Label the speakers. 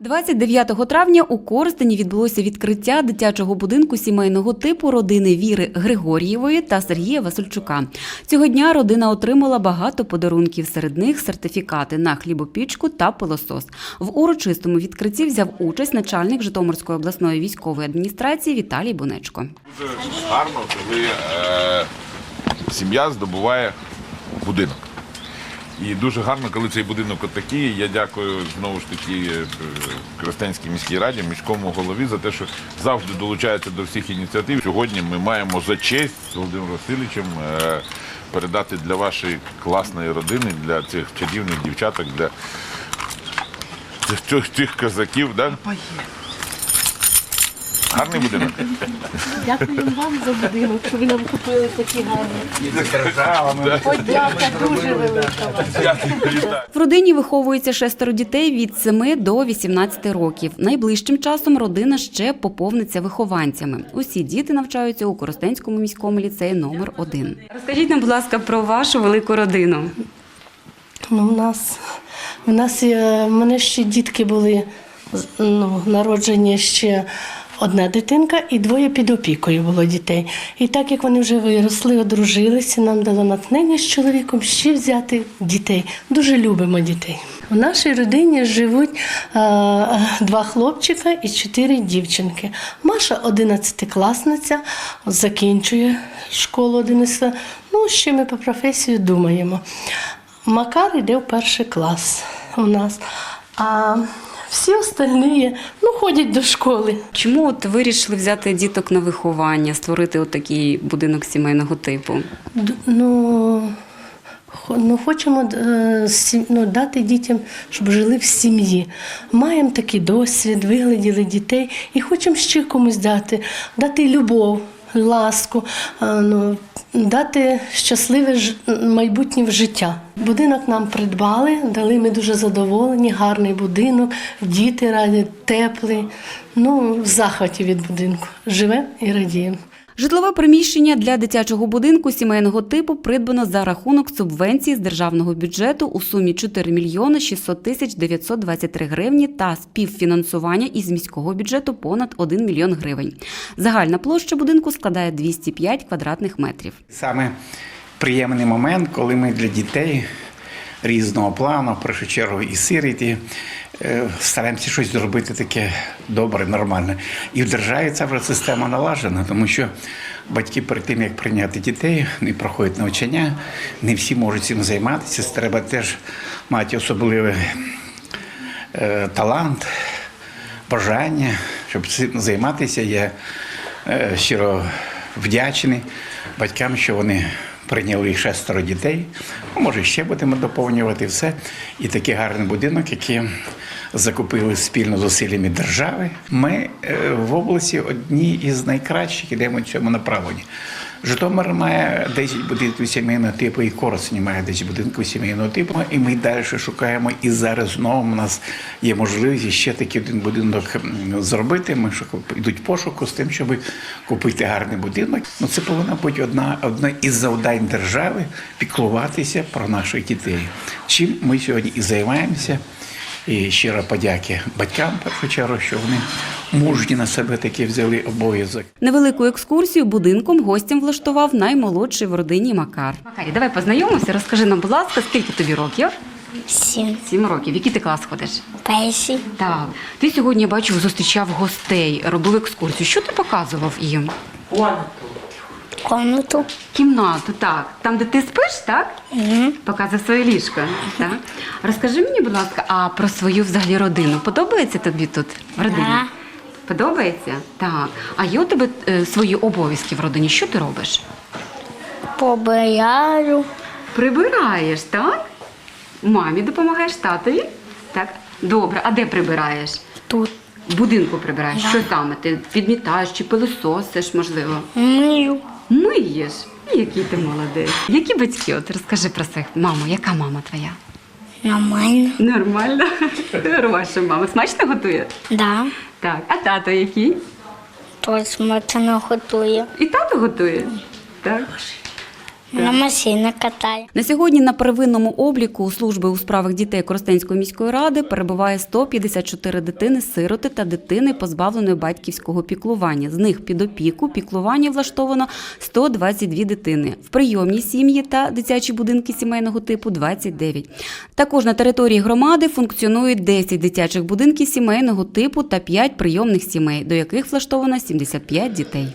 Speaker 1: 29 травня у Коростені відбулося відкриття дитячого будинку сімейного типу родини Віри Григорієвої та Сергія Васильчука. Цього дня родина отримала багато подарунків. Серед них сертифікати на хлібопічку та пилосос. В урочистому відкритті взяв участь начальник Житомирської обласної військової адміністрації Віталій Бунечко.
Speaker 2: Дуже гарно, коли е, сім'я здобуває будинок. І дуже гарно, коли цей будинок отакий. Я дякую знову ж таки е, Коростенській міській раді, міському голові за те, що завжди долучається до всіх ініціатив. Сьогодні ми маємо за честь з Володимиром Васильовичем е, передати для вашої класної родини, для цих чарівних дівчаток, для цих, цих, цих козаків. Да? Гарний будинок.
Speaker 3: Дякую вам за будинок, що ви нам купили такі гарні. Подяка дуже велика вам.
Speaker 1: В родині виховується шестеро дітей від 7 до 18 років. Найближчим часом родина ще поповниться вихованцями. Усі діти навчаються у Коростенському міському ліцеї номер 1 Розкажіть нам, будь ласка, про вашу велику родину.
Speaker 3: Ну, у нас, у нас в мене ще дітки були ну, народжені ще одна дитинка і двоє під опікою було дітей. І так як вони вже виросли, одружилися, нам дало натхнення з чоловіком ще взяти дітей. Дуже любимо дітей. У нашій родині живуть е, два хлопчика і чотири дівчинки. Маша 11-класниця, закінчує школу 11. Ну, ще ми по професії думаємо. Макар йде в перший клас у нас. А всі остальні ну, ходять до школи.
Speaker 1: Чому от вирішили взяти діток на виховання, створити отакий будинок сімейного типу?
Speaker 3: Д- Ну, ну хочемо е, ну, дати дітям, щоб жили в сім'ї. Маємо такий досвід, вигляділи дітей і хочемо ще комусь дати, дати любов, ласку, е, ну, дати щасливе майбутнє в життя. Будинок нам придбали, дали ми дуже задоволені, гарний будинок, діти раді, теплий. Ну, в захваті від будинку. Живемо і радіємо.
Speaker 1: Житлове приміщення для дитячого будинку сімейного типу придбано за рахунок субвенції з державного бюджету у сумі 4 мільйони 600 тисяч 923 гривні та співфінансування із міського бюджету понад 1 мільйон гривень. Загальна площа будинку складає 205 квадратних метрів.
Speaker 4: Саме приємний момент, коли ми для дітей різного плану, в першу чергу і сиріті, е, стараємося щось зробити таке добре, нормальне. І в державі ця вже система налажена, тому що батьки перед тим, як прийняти дітей, не проходять навчання, не всі можуть цим займатися. Треба теж мати особливий е, талант, бажання, щоб цим займатися. Я е, щиро вдячний батькам, що вони прийняли шестеро дітей. Може, ще будемо доповнювати все. І такий гарний будинок, який закупили спільно з зусиллями держави. Ми е, в області одні із найкращих ідемо в цьому направленні. Житомир має 10 будинків сімейного типу, і Коростень має 10 будинків сімейного типу. І ми далі шукаємо. І зараз знову у нас є можливість ще такий один будинок зробити. Ми йдуть пошуку з тим, щоб купити гарний будинок. Ну це повинна бути одна, одна із завдань держави піклуватися про наших дітей. Чим ми сьогодні і займаємося. І щиро подяки батькам, в першу чергу, що вони мужні на себе таки взяли обов'язок.
Speaker 1: Невелику екскурсію будинком гостям влаштував наймолодший в родині Макар. Макарі, давай познайомимося. Розкажи нам, будь ласка, скільки тобі років?
Speaker 5: Сім.
Speaker 1: Сім років. В який ти клас ходиш?
Speaker 5: Перший.
Speaker 1: Так. Ти сьогодні я бачу, зустрічав гостей, робив екскурсію. Що ти показував їм?
Speaker 5: Комнату.
Speaker 1: Кімнату, так. Там, де ти спиш, так?
Speaker 5: Угу.
Speaker 1: Показує своє ліжко. Так. Розкажи мені, будь ласка, а про свою взагалі родину. Подобається тобі тут в родині?
Speaker 5: Да.
Speaker 1: Подобається? Так. А є у тебе е, свої обов'язки в родині? Що ти робиш?
Speaker 5: Побоярю.
Speaker 1: Прибираєш, так? Мамі допомагаєш татові? Так. Добре, а де прибираєш?
Speaker 5: Тут.
Speaker 1: В будинку прибираєш. Що саме? Ти підмітаєш чи пилососиш, можливо?
Speaker 5: Мию.
Speaker 1: Миєш. Який ти молодець. Які батьки? От розкажи про своїх. Мамо, яка мама твоя?
Speaker 5: Нормально.
Speaker 1: Нормально. Хороша мама. Смачно готує?
Speaker 5: Да.
Speaker 1: Так. А тато який?
Speaker 5: То смачно готує.
Speaker 1: І тато готує? Так.
Speaker 5: На машине катаю.
Speaker 1: На сьогодні на первинному обліку у служби у справах дітей Коростенської міської ради перебуває 154 дитини-сироти та дитини, позбавленої батьківського піклування. З них під опіку піклування влаштовано 122 дитини. В прийомній сім'ї та дитячі будинки сімейного типу 29. Також на території громади функціонують 10 дитячих будинків сімейного типу та 5 прийомних сімей, до яких влаштовано 75 дітей.